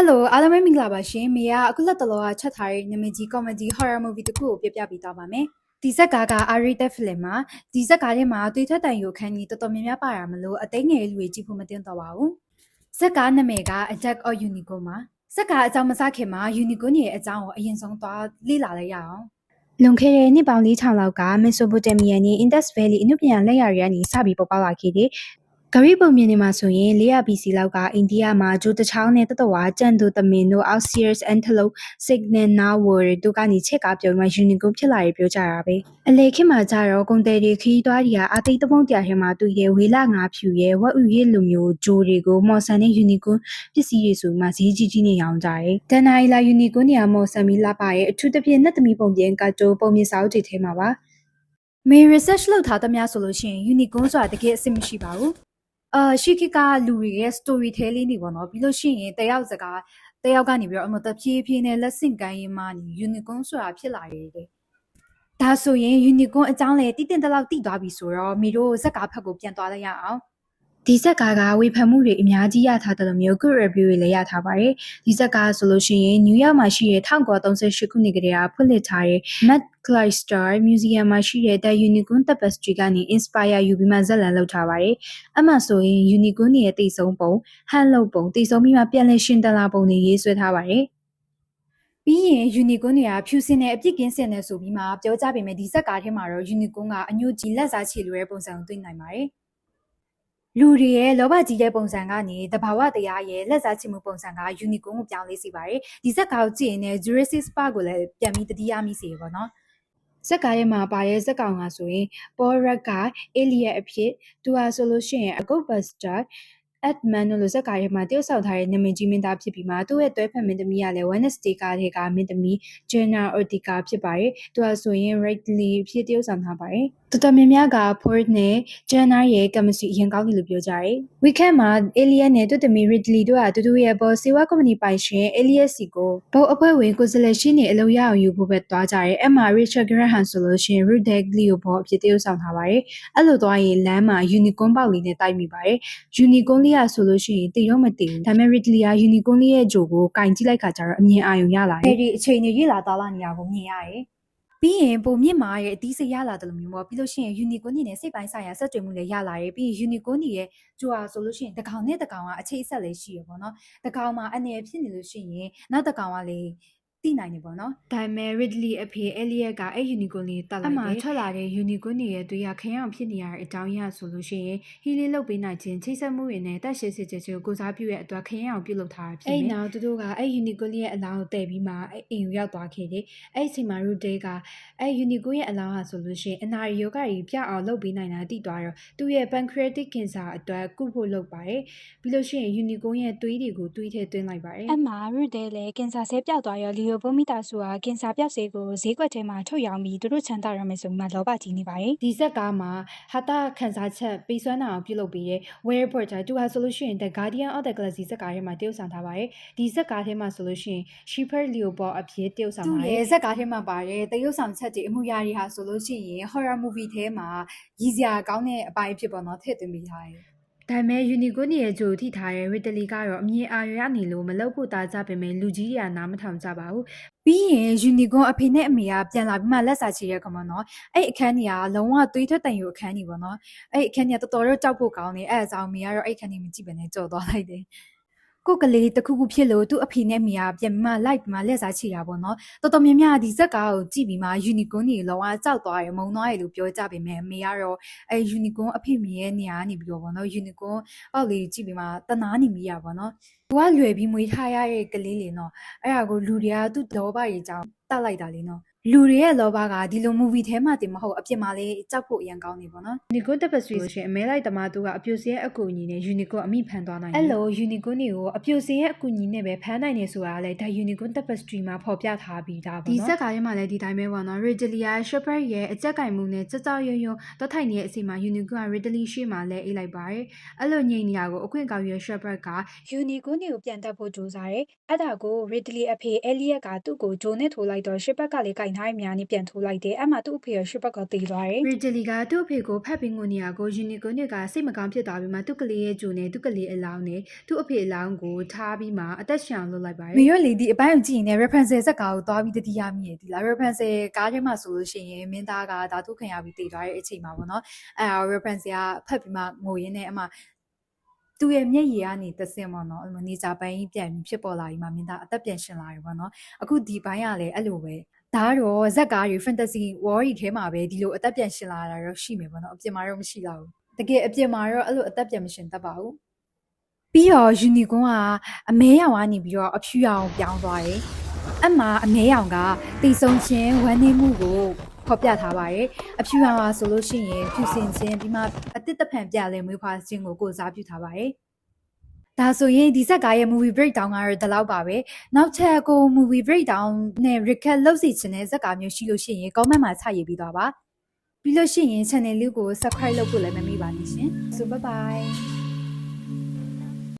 ဟယ်လိုအားလုံးပဲမင်္ဂလာပါရှင်မေကအခုလက်တလောကချက်ထားတဲ့နာမည်ကြီး comedy horror movie တစ်ခုကိုပြပြပေးသွားပါမယ်ဒီဇက်ကားက R-rated film မှာဒီဇက်ကားထဲမှာသွေးထွက်တန်ရုပ်ခန်းကြီးတော်တော်များများပါတာမလို့အသိငယ်လူတွေကြည့်ဖို့မတင်တော့ပါဘူးဇက်ကားနာမည်က Attack of Unicorn မှာဇက်ကားအကြောင်းမစခင်မှာ Unicorn ရဲ့အကြောင်းကိုအရင်ဆုံးသွားလေ့လာလိုက်ရအောင်လွန်ခဲ့တဲ့နှစ်ပေါင်း4000လောက်က Mesopotamia နဲ့ Indus Valley အနုပညာလက်ရာတွေကနေစပြီးပေါ်ပေါက်လာခဲ့တဲ့ ဂရိပုံမြင်နေမှာဆိုရင် 400 BC လောက်ကအိန္ဒိယမှာဂျိုတချောင်းနဲ့တတဝါကြံသူသမင်တို့ Alcires Antelope Cygnet Narwhal တို့ကနေချက်ကားပြုံးမှ unicorn ဖြစ်လာရပြောကြတာပဲအလေခေတ်မှာကြတော့ကုန်တယ်တွေခီးသွားတွေကအာသိတပုံတရားထဲမှာတွေ့တဲ့ဝေလငါဖြူရဲ့ဝက်ဥရဲ့လူမျိုးဂျိုတွေကိုမော်ဆန်နဲ့ unicorn ပစ္စည်းတွေဆိုမှဈေးကြီးကြီးနဲ့ရောင်းကြတယ်ဒန်နိုင်လာ unicorn တွေကမော်ဆန်ပြီးလာပါရဲ့အထူးသဖြင့်နတ်သမီးပုံပြင်ကတ်တိုပုံမြင်စာအုပ်တွေထဲမှာပါမေ research လုပ်ထားသမျှဆိုလို့ရှိရင် unicorn ဆိုတာတကယ်အစ်မရှိပါဘူး အာရှီခိကလူတွေရဲ့ story telling တွေပေါ့နော်ပြီးလို့ရှိရင်တယောက်စကားတယောက်ကနေပြီးတော့အမတဖြည်းဖြည်းနဲ့လက်ဆင့်ကမ်းရေးမှနေ unicorn ဆိုတာဖြစ်လာရတယ်ဒါဆိုရင် unicorn အကြောင်းလေတိတင်တလောက်တိသွားပြီဆိုတော့မိတို့ဇက်ကားဖက်ကိုပြန်သွားလိုက်ရအောင် ဒီဇက်ကားကဝေဖန်မှုတွေအများကြီးရထားတယ်လို့မျိုး good review တွေလည်းရထားပါတယ်ဒီဇက်ကားဆိုလို့ရှိရင်နယူးယောက်မှာရှိတဲ့1938ခုနှစ်ကတည်းကဖွင့်လှစ်ထားတဲ့ Matt Clijsters Museum မှာရှိတဲ့ The Unicorn Tapestry ကနေ inspire ယူပြီးမှဇက်လန်လုပ်ထားပါတယ်အမှဆိုရင် Unicorn ရဲ့တိတ်ဆုံးပုံဟန်လုပ်ပုံတိတ်ဆုံးပြီးမှပြန်လည်ရှင်တလာပုံတွေရေးဆွဲထားပါတယ်ပြီးရင် unicorn တွေကဖြူစင်တဲ့အပြစ်ကင်းစင်တယ်ဆိုပြီးမှပြောကြပေမဲ့ဒီဇက်ကားထဲမှာတော့ unicorn ကအညိုကြီးလက်စားချေလိုတဲ့ပုံစံကိုတွေ့နိုင်ပါတယ် လူတွေရဲ့လောဘကြီးတဲ့ပုံစံကနေတဘာဝတရားရဲ့လက်စားချမှုပုံစံက unicorn ကိုပြောင်းလဲစေပါတယ်ဒီဇက်ကားကိုကြည့်ရင်လည်း Jurassic Park ကိုလည်းပြန်ပြီးတတိယမိစေပေါ့နော်ဇက်ကားထဲမှာပါတဲ့ဇက်ကောင်ကဆိုရင် Paul Rudd က Alien အဖြစ်သူဟာဆိုလို့ရှိရင် A Ghostbuster Ant-Man တို့လိုဇာတ်ကားထဲမှာတရုပ်ဆောင်ထားတဲ့နာမည်ကြီးမင်းသားဖြစ်ပြီးမှသူ့ရဲ့တွဲဖက်မင်းသမီးကလည်း Wednesday ကားထဲကမင်းသမီး Jenna Ortega ဖြစ်ပါတယ်။သူဟာဆိုရင် Ridley အဖြစ်တရုပ်ဆောင်ထားပါတယ်။ တော်တော်များများက Ford နဲ့ Jenna ရဲ့ chemistry အရင်ကောင်းတယ်လို့ပြောကြတယ်။ Weekend မှာ Alien နဲ့သူ့သမီး Ridley တို့ဟာတူတူရဲ့ပေါ်စေဝါကုမ္ပဏီပိုင်ရှင် Elias စီကိုဘုတ်အဖွဲ့ဝင်ကိုယ်စားလှယ်ရှိနေအလုပ်ရအောင်ယူဖို့ပဲသွားကြတယ်။အဲ့မှာ Richard Graham ဆိုလို့ရှိရင် Ruth Dagley ကိုဘောအဖြစ်တရုပ်ဆောင်ထားပါတယ်။အဲ့လိုသွားရင်လမ်းမှာ unicorn ပေါက်လေးနဲ့တိုက်မိပါတယ်။ unicorn လေးကဆိုလို့ရှိရင်တည်တော့မတည်ဘူးဒါပေမဲ့ Ridley က unicorn လေးရဲ့ဂျိုကိုကင်ကြည့်လိုက်ခါကျတော့အမြင်အာရုံရလာတယ်အဲဒီအချိန်ကြီးရလာသွားလာနေတာကိုမြင်ရတယ် ပြီးရင်ပုံမြင့်မာရဲ့အသီးစိတ်ရလာတယ်လို့မျိုးပေါ့ပြီးလို့ရှိရင် unicorn နေနဲ့စိတ်ပိုင်းဆိုင်ရာဆက်တွေ့မှုလည်းရလာတယ်ပြီးရင် unicorn နေရဲ့ကြွာဆိုလို့ရှိရင်တကောင်နဲ့တကောင်ကအချိတ်အဆက်လည်းရှိရပေါ့နော်တကောင်မှာအနေဖြစ်နေလို့ရှိရင်နောက်တကောင်ကလည်း သိနိုင်တယ်ပေါ့နော်ဒါပေမဲ့ Ridley အဖေ Elliot ကအဲ့ unicorn လေးတတ်လိုက်တယ်အမှထွက်လာတဲ့ unicorn တွေရဲ့တွေ့ရခရင်အောင်ဖြစ်နေရတဲ့အကြောင်းရဆိုလို့ရှိရင် healing လုပ်ပေးနိုင်ခြင်းချိတ်ဆက်မှုတွေနဲ့တက်ရှည်စေခြင်းကိုကိုစားပြုရဲ့အတွက်ခရင်အောင်ပြုလုပ်ထားတာဖြစ်တယ်အဲ့နောက်သူတို့ကအဲ့ unicorn ရဲ့အလောင်းကိုတည်ပြီးမှအဲ့အိမ်ကိုရောက်သွားခဲ့တယ်အဲ့အချိန်မှာ Rude ကအဲ့ unicorn ရဲ့အလောင်းဟာဆိုလို့ရှိရင်အနာရီယောဂကြီးပြအောင်လုပ်ပေးနိုင်တာတိသွားတော့သူ့ရဲ့ pancreatic cancer အတွက်ကုဖို့လုပ်ပါတယ်ပြီးလို့ရှိရင် unicorn ရဲ့သွေးတွေကိုသွေးထဲသွင်းလိုက်ပါတယ်အမှ Rude လည်းကင်ဆာဆေးပြောက်သွားရောလီယိုဘိုမီတာဆူဟာကင်ဆာပြောက်ဆေးကိုဈေးကွက်ထဲမှာထုတ်ရောင်းပြီးသူတို့ချမ်းသာရမယ်ဆိုပြီးမှလောဘကြီးနေပါတယ်ဒီဇက်ကားမှာဟာတာခန်းစားချက်ပေးစွမ်းတာအောင်ပြုလုပ်ပေးတဲ့ Wear Porter သူဟာဆိုလို့ရှိရင် The Guardian of the Galaxy ဇက်ကားထဲမှာတရုပ်ဆောင်ထားပါတယ်ဒီဇက်ကားထဲမှာဆိုလို့ရှိရင် Shepherd Leopold အဖြစ်တရုပ်ဆောင်ပါတယ်သူရဲ့ဇက်ကားထဲမှာပါတယ်တရုပ်ဆောင်ချက်တွေအမှုရာတွေဟာဆိုလို့ရှိရင် horror movie ထဲမှာရည်စရာကောင်းတဲ့အပိုင်းဖြစ်ပေါ်တော့ထည့်သွင်းပေးထားတယ် ဒါပေမဲ့ Unicorn ရဲ့ဂျိုထိထားတဲ့ Ridley ကတော့အမြင်အာရုံရနေလို့မလုပ်ဖို့တာကြပေမဲ့လူကြီးတွေကနားမထောင်ကြပါဘူးပြီးရင် unicorn အဖေနဲ့အမေကပြန်လာပြီးမှလက်စာချီတဲ့ခါမှာနော်အဲ့အခန်းကြီးကလုံးဝသွေးထွက်တန်ယူအခန်းကြီးပေါ့နော်အဲ့အခန်းကြီးကတော်တော်တော့ကြောက်ဖို့ကောင်းနေအဲ့အကြောင်းအမေကတော့အဲ့အခန်းကြီးမကြည့်ဘဲနဲ့ကြော်သွားလိုက်တယ် ကိုကလေးတခုခုဖြစ်လို့သူ့အဖေနဲ့မိကပြန်မှလိုက်ပြီးမှလက်စားချီတာပေါ့နော်တော်တော်များများဒီဇက်ကားကိုကြည့်ပြီးမှ unicorn ကြီးလောကကြောက်သွားရမုံသွားရလို့ပြောကြပေမဲ့အမေကတော့အဲ unicorn အဖေမိရဲ့နေရာနေပြီးတော့ပေါ့နော် unicorn အောက်လေးကြည့်ပြီးမှတနာနေမိရပေါ့နော်သူကလွယ်ပြီးမွေးထားရတဲ့ကလေးလေးနော်အဲ့ဒါကိုလူတွေကသူ့လောဘကြီးကြောင့်တတ်လိုက်တာလေးနော် လူတွေရဲ့လောဘကဒီလို movie ထဲမှာတင်မဟုတ်အပြင်မှာလေးကြောက်ဖို့အရင်ကောင်းနေပေါ့နော် Unicorn Tapestry ဆိုရှင်အမဲလိုက်တမသူကအပြိုစရဲ့အကူအညီနဲ့ Unicorn အမိဖန်သွားနိုင်တယ်အဲ့လို Unicorn တွေကိုအပြိုစရဲ့အကူအညီနဲ့ပဲဖမ်းနိုင်နေဆိုတာလေဒါ Unicorn Tapestry မှာဖော်ပြထားပြီးသားပေါ့နော်ဒီဇက်ကားထဲမှာလည်းဒီတိုင်းပဲပေါ့နော် Ridelia Shepherd ရဲ့အကြက်ကင်မှုနဲ့စကြောက်ရွံ့ရွံ့တော့ထိုင်နေတဲ့အချိန်မှာ Unicorn က Ridley ရှေ့မှာလဲအေးလိုက်ပါတယ်အဲ့လိုညင်နေရကိုအခွင့်ကောင်းရဲ့ Shepherd က Unicorn တွေကိုပြန်တက်ဖို့ကြိုးစားတယ်အဲ့ဒါကို Ridley အဖေ Elliot ကသူ့ကိုဂျိုနဲ့ထိုးလိုက်တော့ Shepherd ကလည်းကြိုက်င်ထားတဲ့နေရာနဲ့ပြန်ထိုးလိုက်တယ်အဲ့မှာသူ့အဖေရရှစ်ဘက်ကတည်သွားတယ်ရီဂျလီကသူ့အဖေကိုဖတ်ပြီးငိုနေရကိုယူနီကွန်ကစိတ်မကောင်းဖြစ်သွားပြီးမှသူ့ကလေးရဲ့ဂျူနဲ့သူ့ကလေးအလောင်းနဲ့သူ့အဖေအလောင်းကိုထားပြီးမှအသက်ရှင်အောင်လုပ်လိုက်ပါတယ်မရောလေဒီအပိုင်းကိုကြည့်ရင် reference ဇက်ကာကိုသွားပြီးတတိယမိရဒီလား reference ကားထဲမှာဆိုလို့ရှိရင်မင်းသားကဓာတုခံရပြီးတည်သွားတဲ့အချိန်မှာပေါ့နော်အဲဒါ reference ကဖတ်ပြီးမှငိုရင်းနဲ့အမှသူ့ရဲ့မျက်ရည်ကနေတဆင်ပေါ့နော်အဲ့လိုနေစာပိုင်းပြန်ပြီးဖြစ်ပေါ်လာပြီးမှမင်းသားအသက်ပြန်ရှင်လာတယ်ပေါ့နော်အခုဒီပိုင်းကလည်းအဲ့လိုပဲ ဒါကတော့ဇက်ကားတွေ fantasy world ကြီးထဲမှာပဲဒီလိုအသက်ပြန်ရှင်လာတာတော့ရှိမယ်ပေါ့နော်အပြင်မှာတော့မရှိတော့ဘူးတကယ်အပြင်မှာတော့အဲ့လိုအသက်ပြန်မရှင်တတ်ပါဘူးပြီးတော့ယူနီကွန်ကအမဲရောင်ကနေပြီးတော့အဖြူရောင်ပြောင်းသွားတယ်အမှအမဲရောင်ကတိတ်ဆုံခြင်းဝမ်းနည်းမှုကိုဖော်ပြထားပါတယ်အဖြူရောင်ကဆိုလို့ရှိရင်ဖြူစင်ခြင်းပြီးမှအတစ်တဖန်ပြလဲမွေးဖွားခြင်းကိုကိုယ်စားပြုထားပါတယ် ဒါဆိုရင်ဒီဇက်ကားရဲ့ movie breakdown ကတော့ဒီလောက်ပါပဲနောက်ထပ်ကို movie breakdown နဲ့ recap လုပ်စီချင်တဲ့ဇက်ကားမျိုးရှိလို့ရှိရင် comment မှာချရေးပြီးသွားပါပြီးလို့ရှိရင် channel လေးကို subscribe လုပ်ဖို့လည်းမမေ့ပါနဲ့ရှင်ဆို bye bye